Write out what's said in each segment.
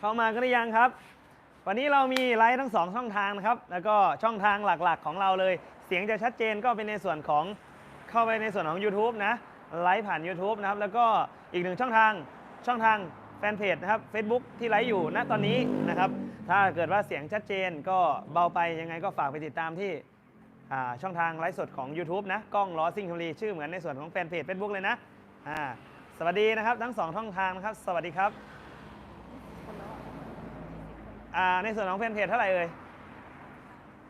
เข้ามากันหรือยังครับ วันนี้เรามีไลฟ์ทั้งสองช่องทางนะครับ แล้วก็ช่องทางหลักๆของเราเลย เสียงจะชัดเจนก็เป็นในส่วนของเข้าไปในส่วนของ YouTube นะไลฟ์ผ่าน YouTube นะครับ แล้วก็อีกหนึ่งช่องทางช่องทางแฟนเพจนะครับ Facebook ที่ไลฟ์อยู่ณตอนนี้นะครับ ถ้าเกิดว่าเสียงชัดเจนก็เบาไปยังไงก็ฝากไปติดตามที่ช่องทางไลฟ์สดของ YouTube นะกล้องล้อซิ่งชมรีชื่อเหมือนในส่วนของแฟนเพจ Facebook เลยนะสวัสดีนะครับ ทั้งสองช่องทางนะครับ สวัสดีครับ อ่าในส่วนของแฟนเพจเท่าไหร่เอ่ย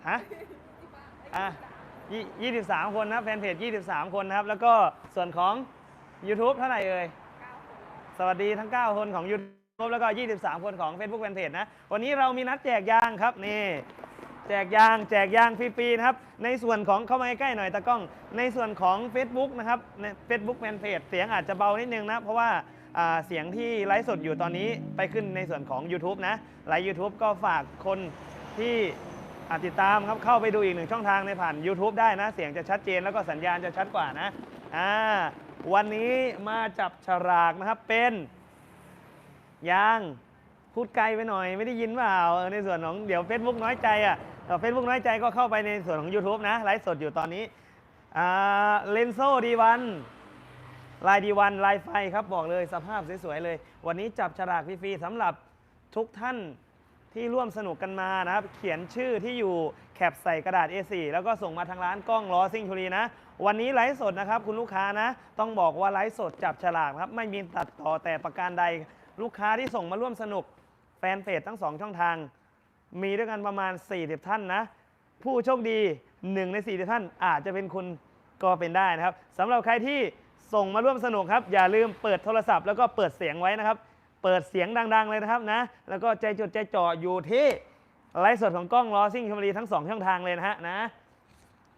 ฮะอ่ายี่สิบสามคนนะแฟนเพจ23คนนะครับ แล้วก็ส่วนของ YouTube เท่าไหร่เอ่ยสวัสดีทั้ง 9 คนของ YouTube แล้วก็ 23 คนของ Facebook Fanpage นะ วันนี้เรามีนัดแจกยางครับนี่แจกยางแจกยางฟรีๆนะครับ ในส่วนของเข้ามาใกล้หน่อยตะกล้อง ในส่วนของ Facebook นะครับใน Facebook Fanpage เสียงอาจจะเบานิดนึงนะ เพราะว่า เสียงที่ไลฟ์สดอยู่ตอนนี้ไปขึ้นในส่วนของ YouTube นะไลฟ์ YouTube ก็ฝากคนที่อ่าติดตามครับเข้าไปดูอีกหนึ่งช่องทางในผ่าน YouTube ได้นะ เสียงจะชัดเจนแล้วก็สัญญาณจะชัดกว่านะอ่าวันนี้มาจับฉลากนะครับเป็นยางพูดไกลไปหน่อยไม่ได้ยินเปล่าในส่วนของเดี๋ยว Facebook น้อยใจอะเฟซบุ๊กน้อยใจก็เข้าไปในส่วนของ YouTube นะไลฟ์สดอยู่ตอนนี้เลนโซดีวัน ลายดีวันลายไฟครับบอกเลยสภาพสวยๆเลย วันนี้จับฉลากฟรีๆสำหรับทุกท่านที่ร่วมสนุกกันมานะครับ เขียนชื่อที่อยู่แคปใส่กระดาษ A4 แล้วก็ส่งมาทางร้านกล้องล้อซิ่งชุรีนะ วันนี้ไลฟ์สดนะครับ คุณลูกค้านะ ต้องบอกว่าไลฟ์สดจับฉลากครับ ไม่มีตัดต่อแต่ประการใด ลูกค้าที่ส่งมาร่วมสนุกแฟนเพจทั้งสองช่องทาง มีด้วยกันประมาณ 40 ท่านนะ ผู้โชคดี 1 ใน 40 ท่านอาจจะเป็นคุณก็เป็นได้นะครับสำหรับใครที่ ส่งมาร่วมสนุกครับ อย่าลืมเปิดโทรศัพท์แล้วก็เปิดเสียงไว้นะครับ เปิดเสียงดังๆเลยนะครับนะ แล้วก็ใจจดใจจ่ออยู่ที่ไลฟ์สดของกล้องล้อซิ่งชมรีทั้งสองช่องทางเลยนะฮะนะ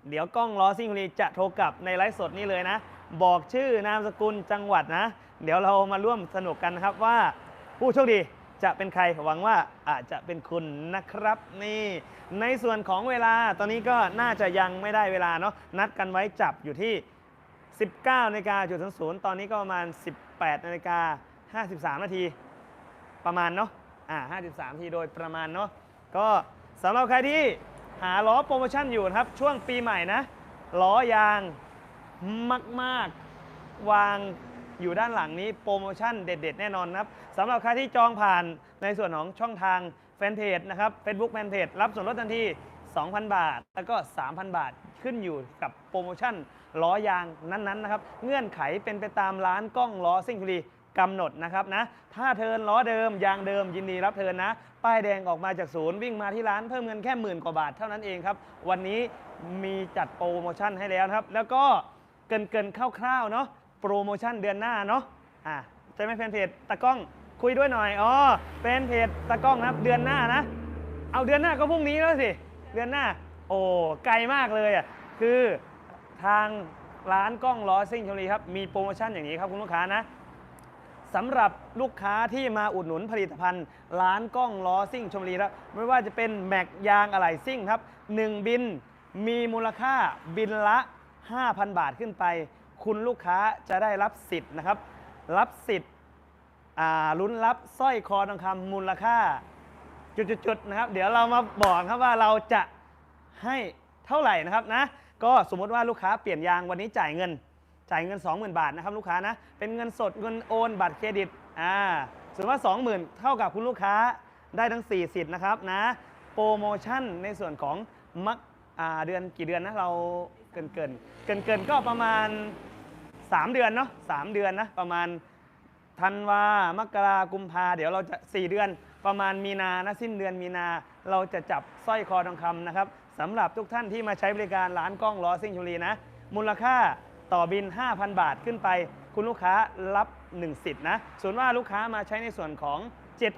เดี๋ยวกล้องล้อซิ่งชมรีจะโทรกลับในไลฟ์สดนี้เลยนะ บอกชื่อนามสกุลจังหวัดนะ เดี๋ยวเรามาร่วมสนุกกันนะครับว่า ผู้โชคดีจะเป็นใครหวังว่าอาจจะเป็นคุณนะครับนี่ ในส่วนของเวลาตอนนี้ก็น่าจะยังไม่ได้เวลาเนาะนัดกันไว้จับอยู่ที่ 19นาฬิกาจุดศูนย์ตอนนี้ก็ประมาณ 18นาฬิกา53 นาที ประมาณเนาะอ่า53ทีโดยประมาณเนาะก็สำหรับใครที่หาล้อโปรโมชั่นอยู่นะครับ ช่วงปีใหม่นะล้อยางมาก ๆ วางอยู่ด้านหลังนี้โปรโมชั่นเด็ด ๆ แน่นอนนะครับสำหรับใครที่จองผ่านในส่วนของช่องทางแฟนเพจนะครับ Facebook แฟนเพจรับส่วนลดทันที 2,000 บาท แล้วก็ 3,000 บาทขึ้นอยู่กับโปรโมชั่นล้อยางนั้นๆนะครับ เงื่อนไขเป็นไปตามร้านกล้องล้อซิ่งคุรีกำหนดนะครับนะ ถ้าเทินล้อเดิมยางเดิมยินดีรับเทินนะ ป้ายแดงออกมาจากศูนย์วิ่งมาที่ร้านเพิ่มเงินแค่หมื่นกว่าบาทเท่านั้นเองครับ วันนี้มีจัดโปรโมชั่นให้แล้วครับ แล้วก็เกินเกินๆคร่าวๆเนาะโปรโมชั่นเดือนหน้าเนาะอะใช่ไหมแฟนเพจตะก้องคุยด้วยหน่อยอ๋อแฟนเพจตะก้องนะครับเดือนหน้านะ เอาเดือนหน้าก็พรุ่งนี้แล้วสิ เดือนหน้า โอ้ไกลมากเลยอะคือทางร้านกล้องล้อซิ่งชลบุรีครับมีโปรโมชั่นอย่างนี้ครับคุณลูกค้านะสำหรับลูกค้าที่มาอุดหนุนผลิตภัณฑ์ ร้านกล้องล้อซิ่งชลบุรีครับไม่ว่าจะเป็นแม็กยางอะไหล่ซิ่งครับ 1 บินมีมูลค่าบินละ 5,000 บาทขึ้นไป คุณลูกค้าจะได้รับสิทธิ์นะครับ รับสิทธิ์ลุ้นรับสร้อยคอทองคำมูลค่า จุดๆนะครับ เดี๋ยวเรามาบอกครับว่าเราจะให้เท่าไหร่นะครับนะ ก็สมมติว่าลูกค้าเปลี่ยนยางวันนี้จ่ายเงิน จ่ายเงิน 20,000 บาทนะครับลูกค้านะ เป็นเงินสดเงินโอนบัตรเครดิต อ่าสมมติว่า 20,000 เท่ากับคุณลูกค้าได้ทั้ง 4 สิทธิ์นะครับนะ โปรโมชั่นในส่วนของมักอ่าเดือนกี่เดือนนะเราเกินเกินเกินเกินๆก็ประมาณ 3 เดือนเนาะสามเดือนนะประมาณธันวามกรากุมภาเดี๋ยวเราจะ 4 เดือน ประมาณมีนานะสิ้นเดือนมีนา เราจะจับสร้อยคอทองคำนะครับสำหรับทุกท่านที่มาใช้บริการร้านกล้องล้อซิ่งชุรีนะ มูลค่าต่อบิน 5,000 บาทขึ้นไป คุณลูกค้ารับ 1 สิทธิ์นะส่วนว่าลูกค้ามาใช้ในส่วนของ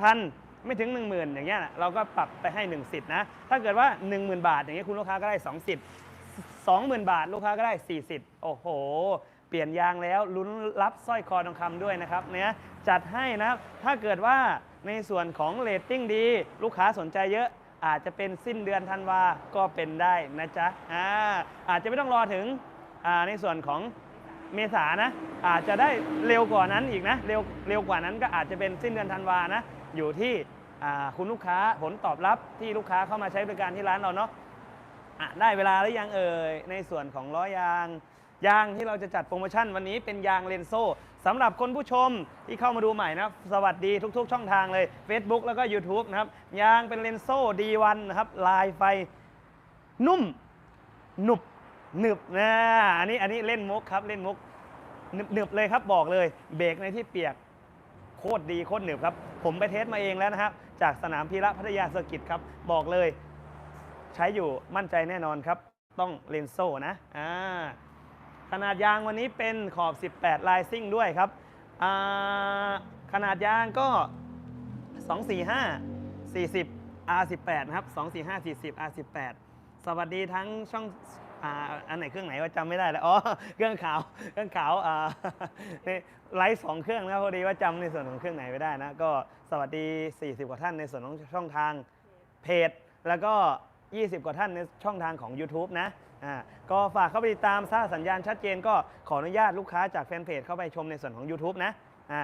7,000 ไม่ถึง 10,000 อย่างเงี้ยเราก็ปรับไปให้ 1 สิทธิ์นะถ้าเกิดว่า 10,000 บาท อย่างเงี้ยคุณลูกค้าก็ได้ 2 สิทธิ์20,000 บาท ลูกค้าก็ได้ 4 สิทธิ์โอ้โหเปลี่ยนยางแล้วลุ้นรับสร้อยคอทองคำด้วยนะครับเนี่ยจัดให้นะถ้าเกิดว่า ในส่วนของเรตติ้งดี ลูกค้าสนใจเยอะ อาจจะเป็นสิ้นเดือนธันวาก็เป็นได้นะจ๊ะอ่าอาจจะไม่ต้องรอถึงอ่าในส่วนของเมษานะ อาจจะได้เร็วกว่านั้นอีกนะเร็วเร็วกว่านั้นก็อาจจะเป็นสิ้นเดือนธันวานะ อยู่ที่คุณลูกค้าผลตอบรับที่ลูกค้าเข้ามาใช้บริการที่ร้านเราเนาะะได้เวลาหรือยังเอ่ยในส่วนของล้อยาง ยางที่เราจะจัดโปรโมชั่นวันนี้เป็นยางเลนโซ่ สำหรับคนผู้ชมที่เข้ามาดูใหม่นะครับ สวัสดีทุกๆ ช่องทางเลย Facebook แล้วก็ YouTube นะครับ ยางเป็นเลนโซ่ D1 นะครับ ลายไฟนุ่ม หนุบหนึบนะอันนี้อันนี้เล่นมุกครับเล่นมุกหนึบหนึบเลยครับบอกเลย เบรกในที่เปียกโคตรดีโคตรหนึบครับ ผมไปเทสมาเองแล้วนะครับ จากสนามพีระพัทยาเซอร์กิตครับ บอกเลย ใช้อยู่มั่นใจแน่นอนครับ ต้องเลนโซ่นะอ่า ขนาดยางวันนี้เป็นขอบ 18 ลายซิ่งด้วยครับ ขนาดยางก็ 245 40 R18 นะครับ 245 40 R18 สวัสดีทั้งช่องอ่าอันไหนเครื่องไหนว่าจำไม่ได้แล้วอ๋อเครื่องขาวเครื่องขาวอ่านี่ไลฟ์สองเครื่องนะพอดีว่าจำในส่วนของเครื่องไหนไม่ได้นะก็สวัสดี 40 กว่าท่านในส่วนของช่องทางเพจ แล้วก็ 20 กว่าท่านในช่องทางของ YouTube นะ อ่าก็ฝากเข้าไปติดตามถ้าสัญญาณชัดเจนก็ขออนุญาตลูกค้าจากแฟนเพจเข้าไปชมในส่วนของ YouTube นะอ่า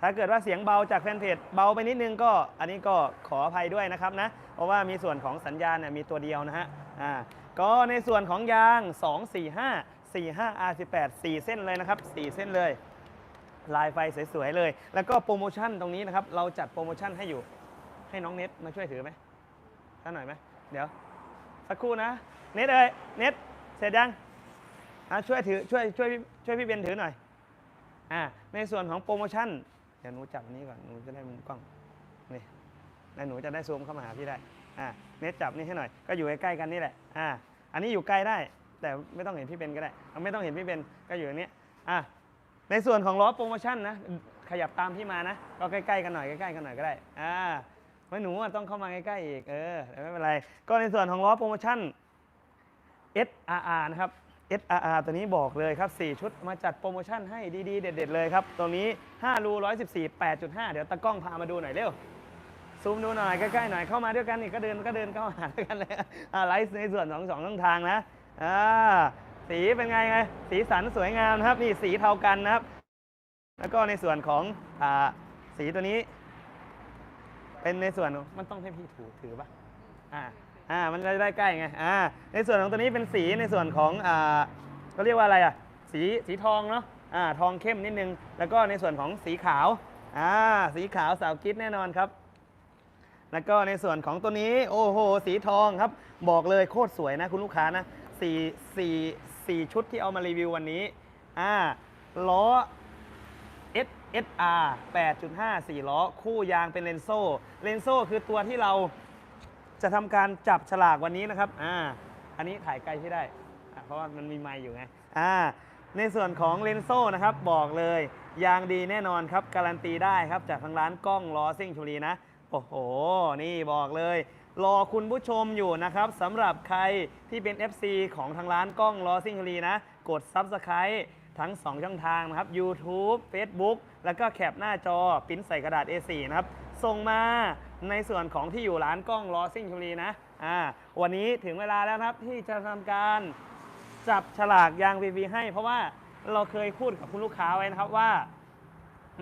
ถ้าเกิดว่าเสียงเบาจากแฟนเพจเบาไปนิดนึงก็อันนี้ก็ขออภัยด้วยนะครับนะเพราะว่ามีส่วนของสัญญาณเนี่ยมีตัวเดียวนะฮะอ่าก็ในส่วนของยาง 2 4 5 4 5 R18 4 เส้นเลยนะครับ 4 เส้นเลยลายไฟสวยๆเลย แล้วก็โปรโมชั่นตรงนี้นะครับ เราจัดโปรโมชั่นให้อยู่ ให้น้องเน็ตมาช่วยถือไหมท่าหน่อยไหม เดี๋ยว สักครู่นะ เน็ตเอ้ยเน็ตเสร็จยังอะช่วยถือช่วยช่วยช่วยพี่เบนถือหน่อยอ่าในส่วนของโปรโมชั่นเดี๋ยวหนูจับอันนี้ก่อนหนูจะได้มุมกล้องนี่แล้วหนูจะได้ซูมเข้ามาหาพี่ได้อ่าเน็ตจับนี่ให้หน่อยก็อยู่ใกล้ๆกันนี่แหละอ่าอันนี้อยู่ไกลได้ แต่ไม่ต้องเห็นพี่เบนก็ได้ไม่ต้องเห็นพี่เบนก็อยู่อย่างนี้อ่าในส่วนของล้อโปรโมชั่นนะขยับตามพี่มานะก็ใกล้ๆกันหน่อยใกล้ๆกันหน่อยก็ได้อ่าไม่หนูต้องเข้ามาใกล้ๆอีกเออไม่เป็นไรก็ในส่วนของล้อโปรโมชั่น SRR นะครับ SRR ตัวนี้บอกเลยครับ 4 ชุดมาจัดโปรโมชั่นให้ดีๆ เด็ด ๆ เลยครับ ตรงนี้ 5 รู 114 8.5 เดี๋ยวตากล้องพามาดูหน่อยเร็ว ซูมดูหน่อยใกล้ๆหน่อยเข้ามาด้วยกันนี่ก็เดินก็เดินเข้ามาด้วยกันเลยอ่าไลฟ์ในส่วนของสองช่องทางนะอ่าสีเป็นไงไง สีสันสวยงามนะครับ นี่สีเทากันนะครับ แล้วก็ในส่วนของอ่าสีตัวนี้ เป็นในส่วนมันต้องให้พี่ถูถือป่ะอ่า อ่ามันจะได้ใกล้ไงอ่าในส่วนของตัวนี้เป็นสีในส่วนของอ่าก็เรียกว่าอะไรอะสีสีทองเนาะอ่าทองเข้มนิดนึง แล้วก็ในส่วนของสีขาวอ่าสีขาวสาวกิ๊ดแน่นอนครับ แล้วก็ในส่วนของตัวนี้โอ้โหสีทองครับ บอกเลยโคตรสวยนะคุณลูกค้านะสี่สี่สี่ชุดที่เอามารีวิววันนี้อ่าล้อ SSR 8.5 4 ล้อ คู่ยางเป็นเลนโซ่เลนโซ่คือตัวที่เรา จะทำการจับฉลากวันนี้นะครับ อ่า อันนี้ถ่ายไกลที่ได้ เพราะว่ามันมีไมค์อยู่ไง อ่า ในส่วนของเลนโซ่นะครับบอกเลยยางดีแน่นอนครับ การันตีได้ครับจากทางร้านกล้องล้อซิ่งชุรีนะ โอ้โห นี่บอกเลย รอคุณผู้ชมอยู่นะครับสำหรับใครที่เป็น FC ของทางร้านกล้องล้อซิ่งชุรีนะ กด Subscribe ทั้ง 2 ช่องทางนะครับ YouTube Facebook แล้วก็แคปหน้าจอปิ้นใส่กระดาษ A4 นะครับ ส่งมาในส่วนของที่อยู่ร้านกล้องล้อซิ่งชุรีนะอ่าวันนี้ถึงเวลาแล้วนะครับที่จะทำการจับฉลากยาง VV ให้ เพราะว่าเราเคยพูดกับคุณลูกค้าไว้นะครับว่า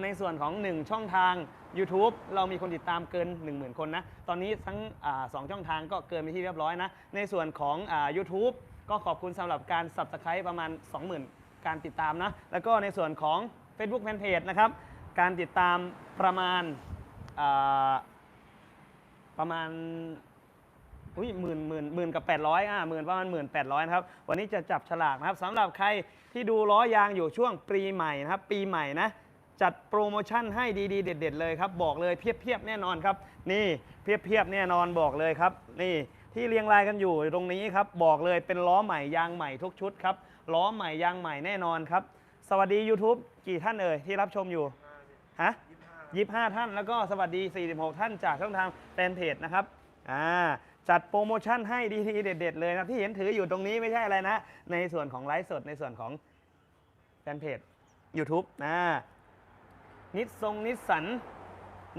ในส่วนของ 1 ช่องทาง YouTube เรามีคนติดตามเกิน 10,000 คนนะ ตอนนี้ทั้งอสองช่องทางก็เกินไปที่เรียบร้อยนะ ในส่วนของอา YouTube ก็ขอบคุณสำหรับการ Subscribe ประมาณ 20,000 การติดตามนะ แล้วก็ในส่วนของ Facebook Fanpage นะครับ การติดตามประมาณ ประมาณอุ้ยหมื่นหมื่นหมื่นกับ800อะหมื่นประมาณหมื่นแปดร้อยนะครับ วันนี้จะจับฉลากนะครับสำหรับใครที่ดูล้อยางอยู่ช่วงปีใหม่นะครับ ปีใหม่นะ จัดโปรโมชั่นให้ดีๆ เด็ด ๆ เลยครับ บอกเลยเพียบๆแน่นอนครับ นี่เพียบๆแน่นอนบอกเลยครับ นี่ที่เรียงรายกันอยู่ตรงนี้ครับ บอกเลยเป็นล้อใหม่ยางใหม่ทุกชุดครับล้อใหม่ยางใหม่แน่นอนครับ สวัสดี YouTube กี่ท่านเอ่ยที่รับชมอยู่ฮะ 25 ท่าน แล้วก็สวัสดี 46 ท่านจากช่องทางแฟนเพจนะครับอ่าจัดโปรโมชั่นให้ดีๆเด็ด ๆ เลยนะที่เห็นถืออยู่ตรงนี้ไม่ใช่อะไรนะ ในส่วนของไลฟ์สดในส่วนของแฟนเพจ YouTube นะนิสทรงนิสสัน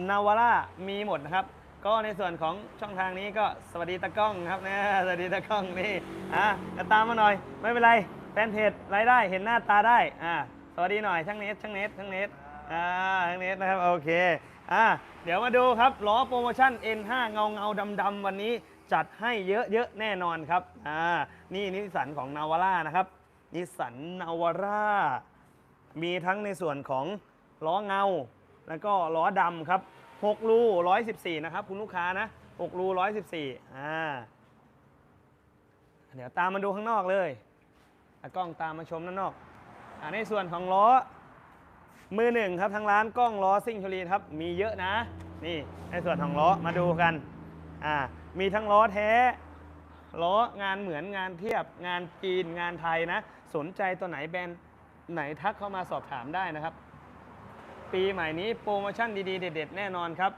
นาวาร่ามีหมดนะครับ ก็ในส่วนของช่องทางนี้ก็สวัสดีตะก้องครับนะสวัสดีตะก้องนี่อะจะตามมาหน่อย ไม่เป็นไรแฟนเพจรายได้เห็นหน้าตาได้อ่าสวัสดีหน่อยช่างเนสช่างเนสช่างเนส อ่าทั้งนี้นะครับ โอเค อ่า เดี๋ยวมาดูครับ ล้อโปรโมชั่น N5 เงาเงาดำดำวันนี้จัดให้เยอะๆ แน่นอนครับ อ่า นี่นิสสันของนาวาร่านะครับ นิสสันนาวาร่า มีทั้งในส่วนของล้อเงา แล้วก็ล้อดำครับ 6 รู 114 นะครับ คุณลูกค้านะ 6 รู 114 อ่า เดี๋ยวตามมาดูข้างนอกเลย กล้องตามมาชมด้านนอกอ่าในส่วนของล้อ มือหนึ่งครับทางร้านกล้องล้อซิ่งชลีครับมีเยอะนะ นี่ในส่วนของล้อมาดูกันอ่ามีทั้งล้อแท้ล้องานเหมือนงานเทียบงานจีนงานไทยนะ สนใจตัวไหนแบรนด์ไหนทักเข้ามาสอบถามได้นะครับ ปีใหม่นี้โปรโมชั่นดีๆ เด็ด ๆ แน่นอนครับ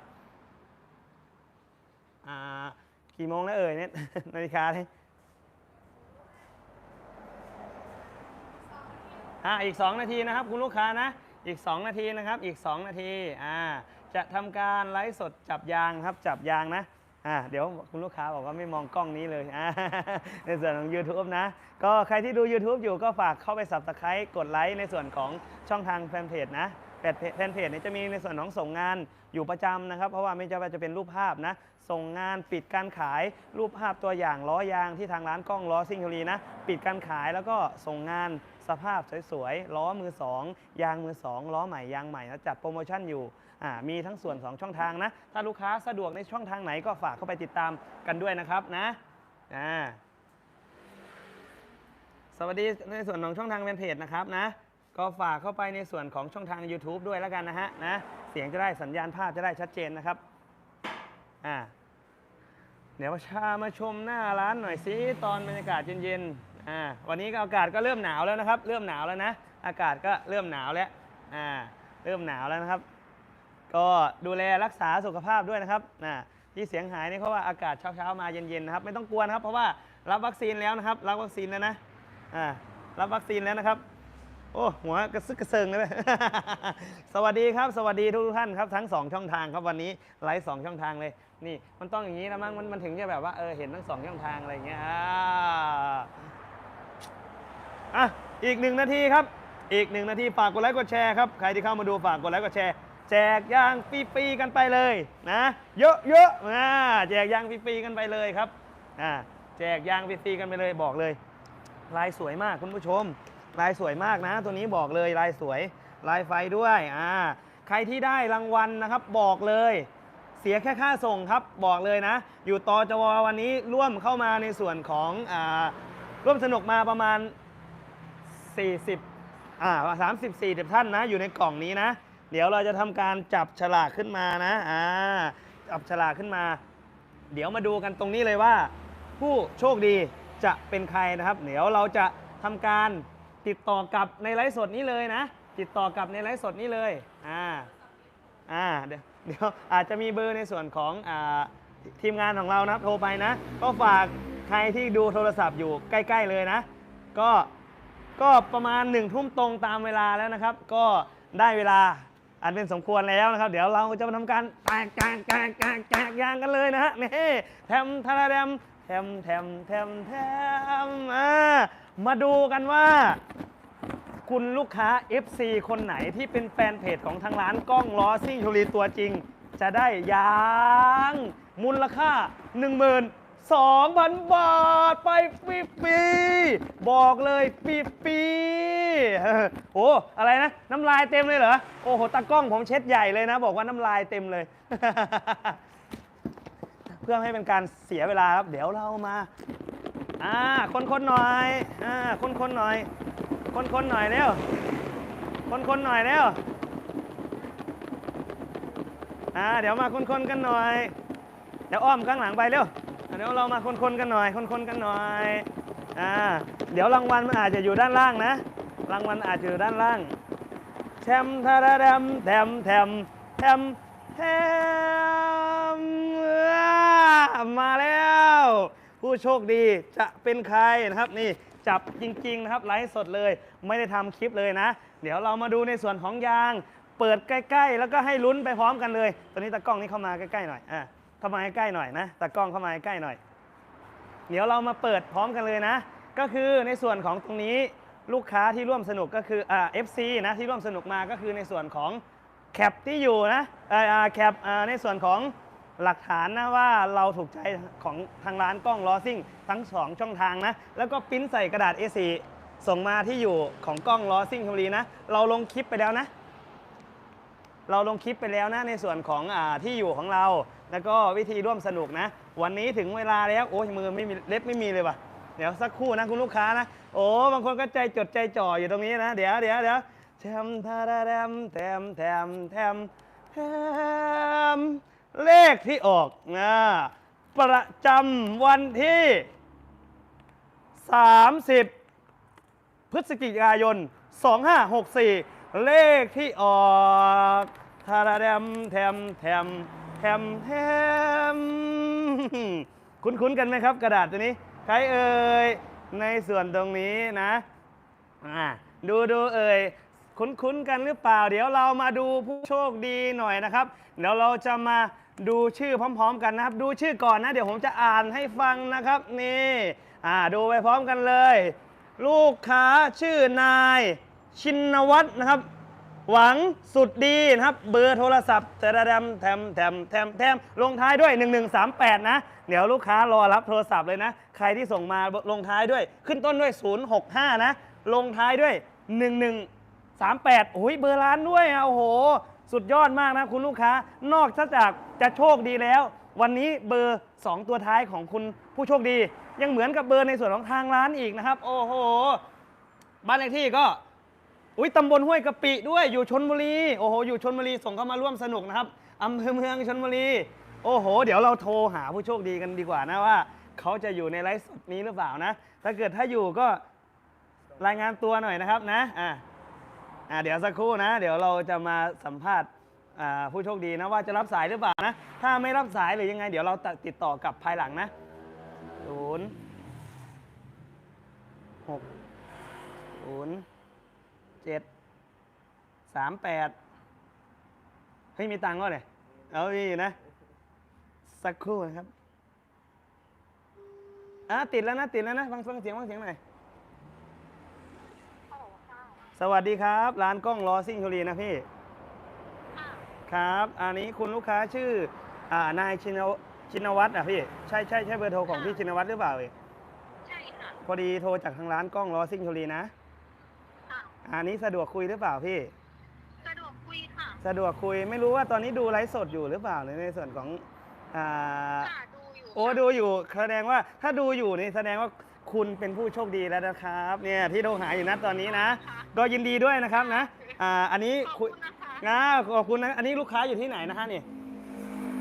อ่ากี่โมงแล้วเอ่ยเนี่ยนาฬิกาเนี่ยอ่าอีก 2 นาทีนะครับ คุณลูกค้านะ อีก 2 นาทีนะครับ อีก 2 นาทีอ่าจะทำการไลฟ์สดจับยางครับ จับยางนะอ่าเดี๋ยวคุณลูกค้าบอกว่าไม่มองกล้องนี้เลยในส่วนของ YouTube นะ ก็ใครที่ดู YouTube อยู่ก็ฝากเข้าไป Subscribe กดไลค์ในส่วนของช่องทางแฟนเพจนะแฟนเพจแฟนเพจเนี่ยจะมีในส่วนของส่งงานอยู่ประจำนะครับ เพราะว่าไม่ว่าจะเป็นรูปภาพนะ ส่งงานปิดการขายรูปภาพตัวอย่างล้อยางที่ทางร้านกล้องล้อซิ่งโชลีนะ ปิดการขายแล้วก็ส่งงาน สภาพสวยๆ ล้อมือ 2 ยางมือ 2 ล้อใหม่ยางใหม่นะจัดโปรโมชั่นอยู่ มีทั้งส่วน 2 ช่องทางนะ ถ้าลูกค้าสะดวกในช่องทางไหนก็ฝากเข้าไปติดตามกันด้วยนะครับนะสวัสดีในส่วนของช่องทางแฟนเพจนะครับนะ ก็ฝากเข้าไปในส่วนของช่องทาง YouTube ด้วยแล้วกันนะฮะนะเสียงจะได้สัญญาณภาพจะได้ชัดเจนนะครับอ่าเดี๋ยวชามาชมหน้าร้านหน่อยสิตอนบรรยากาศเย็นๆ อ่าวันนี้อากาศก็เริ่มหนาวแล้วนะครับ เริ่มหนาวแล้วนะ อากาศก็เริ่มหนาวแล้วอ่าเริ่มหนาวแล้วนะครับ ก็ดูแลรักษาสุขภาพด้วยนะครับนะที่เสียงหายนี่เพราะว่าอากาศเช้าๆมาเย็นๆนะครับ ไม่ต้องกลัวนะครับ เพราะว่ารับวัคซีนแล้วนะครับ รับวัคซีนแล้วนะอ่ารับวัคซีนแล้วนะครับ โอ้หัวกระซึกกระเซิงเลย สวัสดีครับ สวัสดีทุกท่านครับทั้งสองช่องทางครับวันนี้ไลฟ์สองช่องทางเลย นี่มันต้องอย่างนี้นะมั้งมันมันถึงจะแบบว่าเออเห็นทั้งสองช่องทางอะไรอย่างเงี้ย อะอีกหนึ่งนาทีครับ อีกหนึ่งนาทีฝากกดไลค์กดแชร์ครับ ใครที่เข้ามาดูฝากกดไลค์กดแชร์ แจกยางฟรีๆกันไปเลยนะ เยอะเยอะแจกยางฟรีๆกันไปเลยครับอ่าแจกยางฟรีๆกันไปเลยบอกเลย ลายสวยมากคุณผู้ชม ลายสวยมากนะ ตัวนี้บอกเลยลายสวยลายไฟด้วยอ่าใครที่ได้รางวัลนะครับบอกเลย เสียแค่ค่าส่งครับบอกเลยนะ อยู่ตอจววันนี้ร่วมเข้ามาในส่วนของอ่าร่วมสนุกมาประมาณ 40 อ่า30 40ท่านนะ อยู่ในกล่องนี้นะ เดี๋ยวเราจะทำการจับฉลากขึ้นมานะ อ่า จับฉลากขึ้นมา เดี๋ยวมาดูกันตรงนี้เลยว่า ผู้โชคดีจะเป็นใครนะครับ เดี๋ยวเราจะทำการติดต่อกับในไลฟ์สดนี้เลยนะ ติดต่อกับในไลฟ์สดนี้เลย อ่า อ่า เดี๋ยวเดี๋ยวอาจจะมีเบอร์ในส่วนของอ่าทีมงานของเรานะครับโทรไปนะ ก็ฝากใครที่ดูโทรศัพท์อยู่ใกล้ ๆ เลยนะ ก็ ก็ประมาณหนึ่งทุ่มตรงตามเวลาแล้วนะครับ ก็ได้เวลาอันเป็นสมควรแล้วนะครับ เดี๋ยวเราจะมาทำการแตกแตกแตกแตกแตกยางกันเลยนะฮะนี่แทมทาราแดมแทมแทมแทมแทมอ่ามาดูกันว่าคุณลูกค้า FC คนไหนที่เป็นแฟนเพจของทางร้านกล้องล้อซิ่งชูรีตัวจริง จะได้ยาง มูลค่า 2,000 บาทไปฟรีๆบอกเลยฟรีๆเออโอ้อะไรนะ น้ำลายเต็มเลยเหรอ โอ้โหตากล้องผมเช็ดใหญ่เลยนะ บอกว่าน้ำลายเต็มเลย เพื่อให้เป็นการเสียเวลาครับ เดี๋ยวเรามาอ่าคนๆหน่อยอ่าคนๆหน่อย คนๆหน่อยเร็วคนๆหน่อยเร็วอ่าเดี๋ยวมาคนๆกันหน่อย เดี๋ยวอ้อมข้างหลังไปเร็ว เดี๋ยวเรามาคนๆกันหน่อย คนๆกันหน่อยอ่าเดี๋ยวรางวัลมันอาจจะอยู่ด้านล่างนะ รางวัลอาจจะอยู่ด้านล่างแทมทาราแดมแทมแทมแทมแทมมาแล้ว ผู้โชคดีจะเป็นใครนะครับนี่จับจริงๆนะครับไลฟ์สดเลย ไม่ได้ทำคลิปเลยนะ เดี๋ยวเรามาดูในส่วนของยาง เปิดใกล้ ๆ แล้วก็ให้ลุ้นไปพร้อมกันเลย ตอนนี้ตากล้องนี่เข้ามาใกล้ ๆ หน่อยอะ เข้ามาใกล้หน่อยนะตากล้องเข้ามาใกล้หน่อย เดี๋ยวเรามาเปิดพร้อมกันเลยนะ ก็คือในส่วนของตรงนี้ลูกค้าที่ร่วมสนุกก็คืออ่า FC นะที่ร่วมสนุกมาก็คือในส่วนของแคปที่อยู่นะอ่าแคปอ่าในส่วนของหลักฐานนะว่าเราถูกใจของทางร้านกล้องล้อซิ่งทั้ง 2 ช่องทางนะ แล้วก็ปริ้นใส่กระดาษ A4 ส่งมาที่อยู่ของกล้องล้อซิ่งชลบุรีนะ เราลงคลิปไปแล้วนะ เราลงคลิปไปแล้วนะในส่วนของอาที่อยู่ของเรา แล้วก็วิธีร่วมสนุกนะ วันนี้ถึงเวลาแล้ว โอ้ยมือไม่มีเล็บไม่มีเลยว่ะ เดี๋ยวสักครู่นะคุณลูกค้านะ โอ้บางคนก็ใจจดใจจ่ออยู่ตรงนี้นะ เดี๋ยวเดี๋ยวเดี๋ยวแทมทาราแทมแทมแทมแทมแทมเลขที่ออกนะประจำวันที่ 30 พฤศจิกายน 2564 เลขที่ออกทาราแดมแทมแทม แทมแทมคุ้นๆกันไหมครับ กระดาษตัวนี้ ใครเอ่ยในส่วนตรงนี้นะอ่าดูดูเอ่ยคุ้นๆกันหรือเปล่า เดี๋ยวเรามาดูผู้โชคดีหน่อยนะครับเดี๋ยวเราจะมาดูชื่อพร้อม ๆ กันนะครับ ดูชื่อก่อนนะ เดี๋ยวผมจะอ่านให้ฟังนะครับ นี่อ่าดูไปพร้อมกันเลย ลูกค้าชื่อนายชินวัตรนะครับ หวังสุดดีนะครับ เบอร์โทรศัพท์แทมแทมแทมแทมแทมลงท้ายด้วย 1138 นะ เดี๋ยวลูกค้ารอรับโทรศัพท์เลยนะ ใครที่ส่งมาลงท้ายด้วย ขึ้นต้นด้วย 065 นะ ลงท้ายด้วย 1138 โอ้ยเบอร์ร้านด้วยอะโอ้โห สุดยอดมากนะคุณลูกค้า นอกจากจะโชคดีแล้ว วันนี้เบอร์ 2 ตัวท้ายของคุณผู้โชคดี ยังเหมือนกับเบอร์ในส่วนของทางร้านอีกนะครับ โอ้โห บ้านเลขที่ก็ อุ้ยตำบลห้วยกะปิด้วยอยู่ชนบุรีโอ้โหอยู่ชนบุรีส่งเข้ามาร่วมสนุกนะครับอำเภอเมืองชนบุรี โอ้โห เดี๋ยวเราโทรหาผู้โชคดีกันดีกว่านะว่า เขาจะอยู่ในไลฟ์สดนี้หรือเปล่านะ ถ้าเกิดถ้าอยู่ก็รายงานตัวหน่อยนะครับนะอ่าอ่าเดี๋ยวสักครู่นะ เดี๋ยวเราจะมาสัมภาษณ์อ่าผู้โชคดีนะว่าจะรับสายหรือเปล่านะ ถ้าไม่รับสายหรือยังไง เดี๋ยวเราติดต่อกลับภายหลังนะศูนย์หกศูนย์ เจ็ดสามแปดเฮ้ยมีตังค์ก็เลยเอามีอยู่นะ สักครู่นะครับอะติดแล้วนะติดแล้วนะฟังฟังเสียงฟังเสียงหน่อยสวัสดีครับ ร้านกล้องล้อซิ่งชลีนะพี่ ครับ อันนี้คุณลูกค้าชื่อ อ่านายชินวชินวัตรอะพี่ ใช่ใช่ใช่เบอร์โทรของพี่ชินวัตรหรือเปล่าเอ่ยใช่ค่ะ พอดีโทรจากทางร้านกล้องล้อซิ่งชลีนะค่ะ อันนี้สะดวกคุยหรือเปล่าพี่ สะดวกคุยค่ะสะดวกคุยไม่รู้ว่าตอนนี้ดูไลฟ์สดอยู่หรือเปล่าในในส่วนของอ่าค่ะดูอยู่โอ้ดูอยู่แสดงว่าถ้าดูอยู่นี่แสดงว่าคุณเป็นผู้โชคดีแล้วนะครับ เนี่ยที่โทรหาอยู่นะตอนนี้นะ ก็ยินดีด้วยนะครับนะอ่าอันนี้ขอบคุยคุณนะคะนะขอบคุณนะอันนี้ลูกค้าอยู่ที่ไหนนะฮะนี่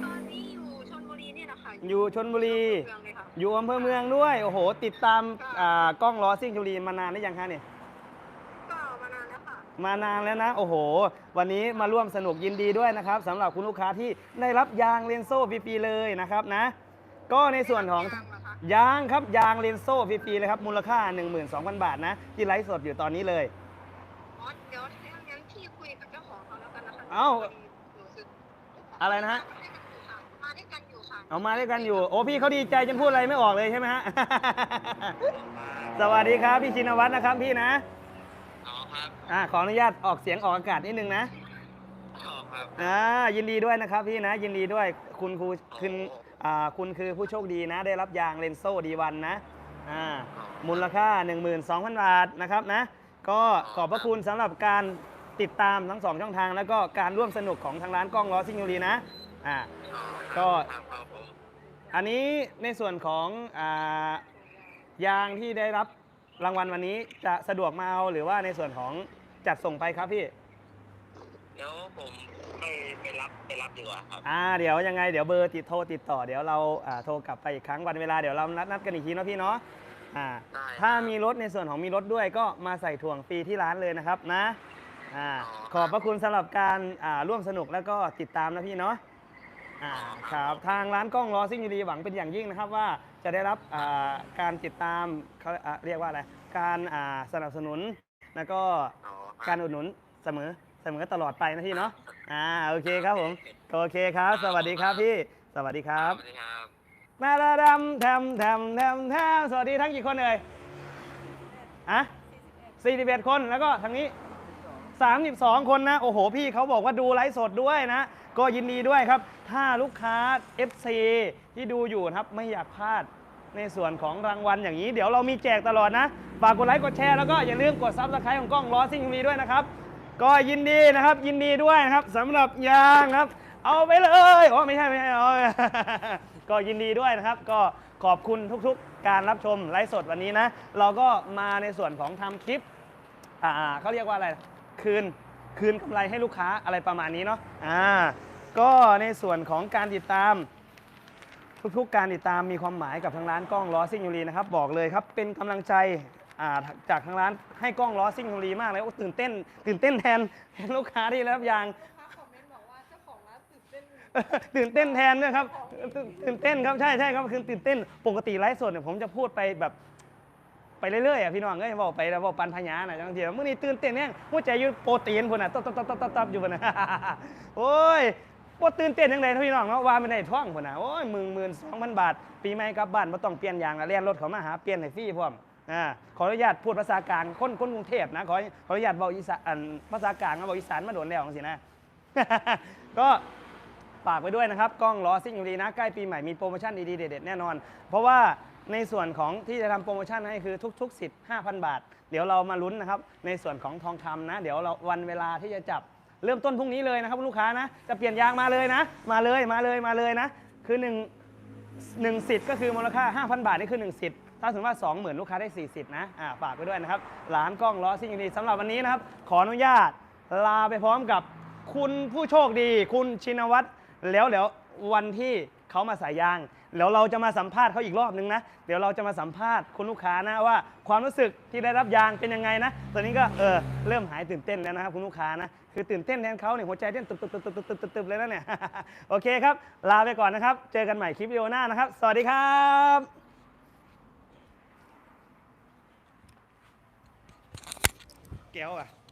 ตอนนี้อยู่ชนบุรีนี่นะคะอยู่ชนบุรี เมืองเลยค่ะอยู่อำเภอเมืองด้วย โอ้โห ติดตามอ่ากล้องล้อซิ่งชลบุรีมานานหรือยังคะเนี่ย ก็มานานแล้วค่ะ มานานแล้วนะ โอ้โห วันนี้มาร่วมสนุกยินดีด้วยนะครับสำหรับคุณลูกค้าที่ได้รับยางเลนโซ่ฟรีๆเลยนะครับนะ ก็ในส่วนของได้รับยางเหรอคะยางครับยางเลนโซ่ฟรีๆเลยครับมูลค่า 12,000 บาทนะ ที่ไลฟ์สดอยู่ตอนนี้เลยอ๋อเดี๋ยวถ้างั้นพี่คุยกับเจ้าของเขาแล้วกันนะคะเอ้าพดีหนูซื้ออะไรนะฮะมาด้วยกันอยู่ค่ะเอามาด้วยกันอยู่ โอ้พี่เขาดีใจจนพูดอะไรไม่ออกเลยใช่ไหมฮะสวัสดีครับพี่ชินวัตรนะครับพี่นะอ๋ อครับอ่าขออนุญาตออกเสียงออกอากาศนิดนึงนะอ๋อครับอ่ายินดีด้วยนะครับพี่นะยินดีด้วยคุณครูคุณอ่าคุณคือผู้โชคดีนะ ได้รับยางเลนโซ่ดีวันนะอ่ามูลค่า 12,000 บาทนะครับนะ ก็ขอบพระคุณสำหรับการติดตามทั้งสองช่องทาง แล้วก็การร่วมสนุกของทางร้านกล้องล้อซิ่งยูรีนะอ่าอ๋อครับก็ครับครับผมอันนี้ในส่วนของอายางที่ได้รับ รางวัลวันนี้จะสะดวกมาเอาหรือว่าในส่วนของจัดส่งไปครับพี่ เดี๋ยวผมไปไปรับไปรับดีกว่าครับ อ่าเดี๋ยวยังไงเดี๋ยวเบอร์ติดโทรติดต่อเดี๋ยวเราอ่าโทรกลับไปอีกครั้งวันเวลาเดี๋ยวเรานัดนัดกันอีกทีเนาะพี่เนาะอ่าได้ถ้ามีรถในส่วนของมีรถด้วยก็มาใส่ถ่วงฟรีที่ร้านเลยนะครับนะอ่าขอบพระคุณสำหรับการอ่าร่วมสนุกแล้วก็ติดตามนะพี่เนาะ อ่าครับทางร้านกล้องล้อซิ่งยูดีหวังเป็นอย่างยิ่งนะครับว่าจะได้รับอ่าการติดตามเขาอ่าเรียกว่าอะไรการอ่าสนับสนุนแล้วก็อ๋อคการอุดหนุนเสมอเสมอตลอดไปนะพี่เนาะอ่าโอเคครับผมโอเคครับ สวัสดีครับพี่ สวัสดีครับสวัสดีครับ มาดาดำแทมแทมแทมแทมสวัสดีทั้งกี่คนเอ่ยอะ41คน แล้วก็ทางนี้32คนนะ โอ้โห พี่เขาบอกว่าดูไลฟ์สดด้วยนะ ก็ยินดีด้วยครับ ถ้าลูกค้า FC ที่ดูอยู่นะครับไม่อยากพลาดในส่วนของรางวัลอย่างนี้ เดี๋ยวเรามีแจกตลอดนะ ฝากกดไลค์กดแชร์แล้วก็อย่าลืมกดซับสไครต์ของกล้องล้อซิ่งมีด้วยนะครับ ก็ยินดีนะครับยินดีด้วยนะครับสำหรับยางครับ เอาไปเลยโอ๋อไม่ใช่ไม่ใช่อ๋อก็ยินดีด้วยนะครับ ก็ขอบคุณทุกๆ การรับชมไลฟ์สดวันนี้นะ เราก็มาในส่วนของทำคลิปอ่าเขาเรียกว่าอะไร คืนคืนกำไรให้ลูกค้าอะไรประมาณนี้เนาะอ่า ก็ในส่วนของการติดตาม ทุกๆการติดตามมีความหมายกับทางร้านกล้องล้อซิ่งยูรีนะครับบอกเลยครับเป็นกำลังใจอ่าจากทางร้านให้กล้องล้อซิ่งยูรีมากเลยโอ้ตื่นเต้น ตื่นเต้นแทนแทนลูกค้าที่ได้รับยางลูกค้าคอมเมนต์บอกว่าเจ้าของร้านตื่นเต้นตื่นเต้นแทนด้วยครับตื่นตื่นเต้นครับใช่ใช่ครับคือตื่นเต้นปกติไลฟ์สดเนี่ยผมจะพูดไปแบบไปเรื่อยๆอะพี่น้องก็จะบอกไปแล้วบอกปันพญาน่ะบางทีเมื่อนี้ตื่นเต้นเนี่ยหัวใจอยู่โปรตีนพุ่นน่ะตับตับตับตับตับตับอยู่พุ่นน่ะโอ้ย ปวดตื่นเต้นยังไงพี่น้องเนาะว่าไม่ได้ท่องพุ่นน่ะโอ้ยหมื่นหมื่นสองพันบาท ปีใหม่กลับบ้านไม่ต้องเปลี่ยนยางละเลียนรถเขามาหาเปลี่ยนให้ฟรีพร้อมอ่าขออนุญาตพูดภาษากลางคนคนกรุงเทพนะขอขออนุญาตบอกอีสานภาษากลางนะบอกอีสานมาโดนแล้วจังสินะ ก็ฝากไว้ด้วยนะครับกล้องล้อซิ่งอยู่ดีนะใกล้ปีใหม่มีโปรโมชั่นดีๆเด็ดๆแน่นอน เพราะว่าในส่วนของที่จะทำโปรโมชั่นให้คือทุก ๆ สิทธิ์5,000 บาท เดี๋ยวเรามาลุ้นนะครับ ในส่วนของทองคำนะ เดี๋ยวเราวันเวลาที่จะจับ เริ่มต้นพรุ่งนี้เลยนะครับลูกค้านะ จะเปลี่ยนยางมาเลยนะ มาเลยมาเลยมาเลยนะ คือ1 1สิทธิ์ก็คือมูลค่า 5,000 บาทนี่คือ1สิทธิ์ถ้าสมมติว่า 20,000 ลูกค้าได้4สิทธิ์นะอ่าฝากไปด้วยนะครับร้านกล้องล้อซิ่งอยู่ดีสำหรับวันนี้นะครับ ขออนุญาตลาไปพร้อมกับคุณผู้โชคดี คุณชินวัตรแล้วเดี๋ยววันที่เขามาสายยางแล้วเราจะมาสัมภาษณ์เขาอีกรอบนึงนะ เดี๋ยวเราจะมาสัมภาษณ์คุณลูกค้านะว่าความรู้สึกที่ได้รับยางเป็นยังไงนะ ตอนนี้ก็เออเริ่มหายตื่นเต้นแล้วนะครับคุณลูกค้านะ คือตื่นเต้นแทนเขาเนี่ยหัวใจเต้นตึบตึบตึบตึบตึบตึบเลยนะเนี่ยโอเคครับ ลาไปก่อนนะครับ เจอกันใหม่คลิปวิดีโอหน้านะครับ สวัสดีครับแก้วอะ